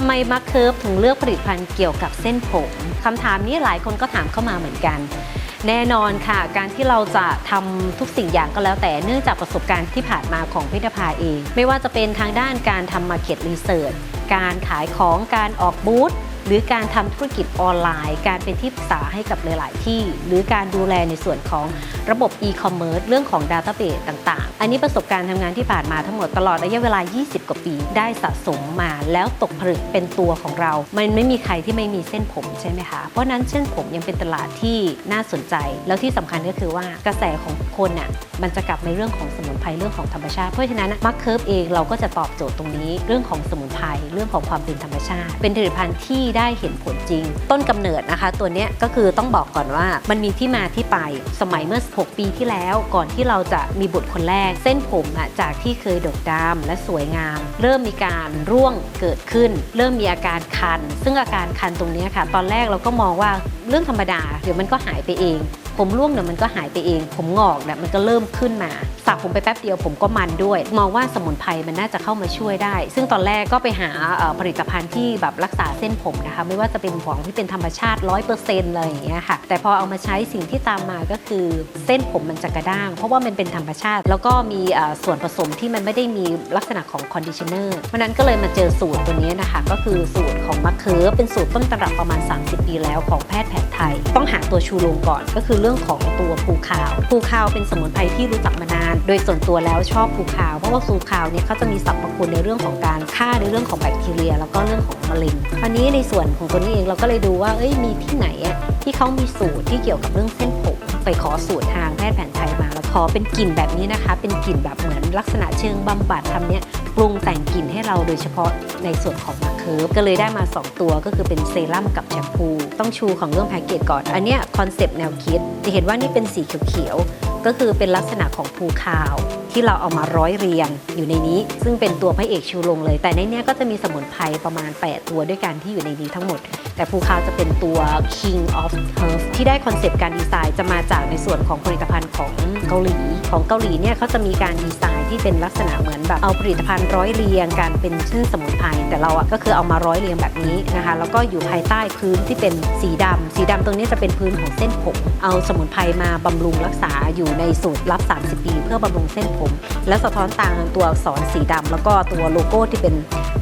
ำไมมาร์เคิร์ฟถึงเลือกผลิตภัณฑ์เกี่ยวกับเส้นผมคำถามนี้หลายคนก็ถามเข้ามาเหมือนกัน แน่นอนค่ะ การที่เราจะทำทุกสิ่งอย่างก็แล้วแต่เนื่องจากประสบการณ์ที่ผ่านมาของพิธภาเอง ไม่ว่าจะเป็นทางด้านการทำมาเก็ตรีเสิร์ชการขายของการออกบูธ หรือการทำธุรกิจออนไลน์ การเป็นที่ปรึกษาให้กับหลาย ๆ ที่ หรือการดูแลในส่วนของระบบ e-commerce เรื่องของ Database ต่าง ๆ อันนี้ประสบการณ์ทำงานที่ผ่านมาทั้งหมดตลอดระยะเวลา 20 กว่าปี ได้สะสมมาแล้วตกผลึกเป็นตัวของเรา มันไม่มีใครที่ไม่มีเส้นผมใช่ไหมคะ เพราะนั้นเส้นผมยังเป็นตลาดที่น่าสนใจ แล้วที่สำคัญก็คือว่ากระแสของคนน่ะมันจะกลับในเรื่องของสมุนไพรเรื่องของธรรมชาติ เพราะฉะนั้นมักเคิร์ฟเองเราก็จะตอบโจทย์ตรงนี้ เรื่องของสมุนไพรเรื่องของความเป็นธรรมชาติ เป็นผลิตภัณฑ์ที่ได้เห็นผลจริง ต้นกำเนิดนะคะ ตัวนี้ก็คือต้องบอกก่อนว่ามันมีที่มาที่ไป สมัยเมื่อ 6 ปีที่แล้วก่อนที่เราจะมีบุตรคนแรก เส้นผมอะจากที่เคยดกดำและสวยงาม เริ่มมีการร่วงเกิดขึ้น เริ่มมีอาการคัน ซึ่งอาการคันตรงนี้ค่ะ ตอนแรกเราก็มองว่าเรื่องธรรมดาเดี๋ยวมันก็หายไปเอง ผมร่วงเนี่ยมันก็หายไปเอง ผมงอกเนี่ยมันก็เริ่มขึ้นมาสระผมไปแป๊บเดียวผมก็มันด้วย มองว่าสมุนไพรมันน่าจะเข้ามาช่วยได้ ซึ่งตอนแรกก็ไปหาผลิตภัณฑ์ที่แบบรักษาเส้นผมนะคะ ไม่ว่าจะเป็นของที่เป็นธรรมชาติ 100%เลยอย่างเงี้ยค่ะ แต่พอเอามาใช้สิ่งที่ตามมาก็คือเส้นผมมันจะกระด้าง เพราะว่ามันเป็นธรรมชาติ แล้วก็มีส่วนผสมที่มันไม่ได้มีลักษณะของคอนดิชเนอร์เพราะนั้นก็เลยมาเจอสูตรตัวนี้นะคะ ก็คือสูตรของมะเขือเป็นสูตรต้นตำรับประมาณ 30 ปีแล้วของแพทย์แผนไทย ต้องหาตัวชูโรงก่อนก็คือรื่องของตัวภูคาวภูคาวเป็นสมุนไพรที่รู้จักมานาน โดยส่วนตัวแล้วชอบภูคาว เพราะว่าภูคาวเนี่ยเขาจะมีสรรพคุณในเรื่องของการฆ่าในเรื่องของแบคทีเรีย แล้วก็เรื่องของมะเร็งคราวนี้ในส่วนของตัวนี้เองเราก็เลยดูว่าเอ้ยมีที่ไหนที่เขามีสูตรที่เกี่ยวกับเรื่องเส้นผมไปขอสูตรทางแพทย์แผนไทยมาแล้วขอเป็นกลิ่นแบบนี้นะคะ เป็นกลิ่นแบบเหมือนลักษณะเชิงบำบัดทำเนี้ย ปรุงแต่งกลิ่นให้เราโดยเฉพาะในส่วนของมาเคิร์ฟก็เลยได้มา 2 ตัวก็คือเป็นเซรั่มกับแชมพู ต้องชูของเรื่องแพ็กเกจก่อน อันเนี้ยคอนเซปต์แนวคิด จะเห็นว่านี่เป็นสีเขียวๆ ก็คือเป็นลักษณะของภูคาว ที่เราเอามาร้อยเรียงอยู่ในนี้ ซึ่งเป็นตัวพระเอกชูโรงเลย แต่ในนี้ก็จะมีสมุนไพรประมาณ 8 ตัวด้วยกันที่อยู่ในนี้ทั้งหมด แต่ภูคาวจะเป็นตัว King of herbs ที่ได้คอนเซปต์การดีไซน์จะมาจากในส่วนของผลิตภัณฑ์ของเกาหลีของเกาหลีเนี่ยเขาจะมีการดีไซน์ที่เป็นลักษณะเหมือนแบบเอาผลิตภัณฑ์ร้อยเรียงการเป็นชื่อสมุนไพรแต่เราอะก็คือเอามาร้อยเรียงแบบนี้นะคะแล้วก็อยู่ภายใต้พื้นที่เป็นสีดำสีดำตรงนี้จะเป็นพื้นของเส้นผมเอาสมุนไพรมาบำรุงรักษาอยูู่่ในสูตรลับ 30 ปี เพื่อบำรุงเส้นผม และสะท้อนต่างตัวอักษรสีดำแล้วก็ตัวโลโก้ที่เป็น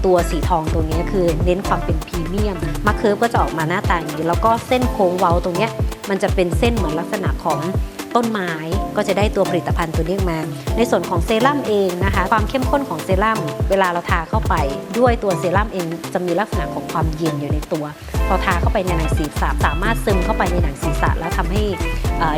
ตัวสีทองตรงนี้คือเน้นความเป็นพรีเมียมมาเคิร์ฟก็จะออกมาหน้าตาอย่างนี้ แล้วก็เส้นโค้งเว้าตรงนี้มันจะเป็นเส้นเหมือนลักษณะของต้นไม้ก็จะได้ตัวผลิตภัณฑ์ตัวนี้มา ในส่วนของเซรั่มเองนะคะ ความเข้มข้นของเซรั่มเวลาเราทาเข้าไป ด้วยตัวเซรั่มเองจะมีลักษณะของความเย็นอยู่ในตัว พอทาเข้าไปในหนังศีรษะสามารถซึมเข้าไปในหนังศีรษะแล้วทำให้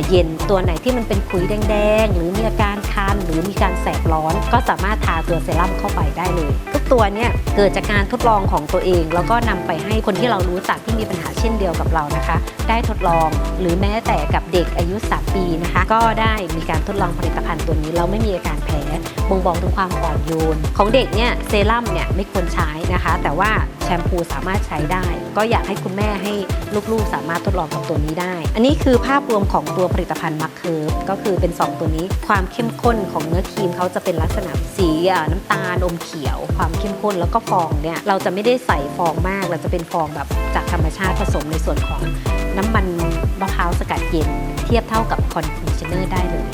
เย็นตัวไหนที่มันเป็นขุยแดงๆ หรือมีอาการคันหรือมีการแสบร้อน ก็สามารถทาตัวเซรั่มเข้าไปได้เลย ทุกตัวเนี่ยเกิดจากการทดลองของตัวเอง แล้วก็นำไปให้คนที่เรารู้จักที่มีปัญหาเช่นเดียวกับเรานะคะ ได้ทดลองหรือแม้แต่กับเด็กอายุ 3 ปีนะคะ ก็ได้มีการทดลองผลิตภัณฑ์ตัวนี้เราไม่มีอาการแพ้ บ่งบอกถึงความอ่อนโยน ของเด็กเนี่ยเซรั่มเนี่ยไม่ควรใช้นะคะ แต่ว่าแชมพูสามารถใช้ได้ ก็อยากให้คุณแม่ให้ลูกๆ สามารถทดลองกับตัวนี้ได้ อันนี้คือภาพรวมของตัวผลิตภัณฑ์มักเคิร์ฟก็คือเป็น 2 ตัวนี้ ความเข้มข้นของเนื้อครีมเขาจะเป็นลักษณะสีน้ำตาลอมเขียว ความเข้มข้นแล้วก็ฟองเนี่ยเราจะไม่ได้ใส่ฟองมาก เราจะเป็นฟองแบบจากธรรมชาติผสมในส่วนของน้ำมันมะพร้าวสกัดเย็น เทียบเท่ากับคอนดิชเนอร์ได้เลย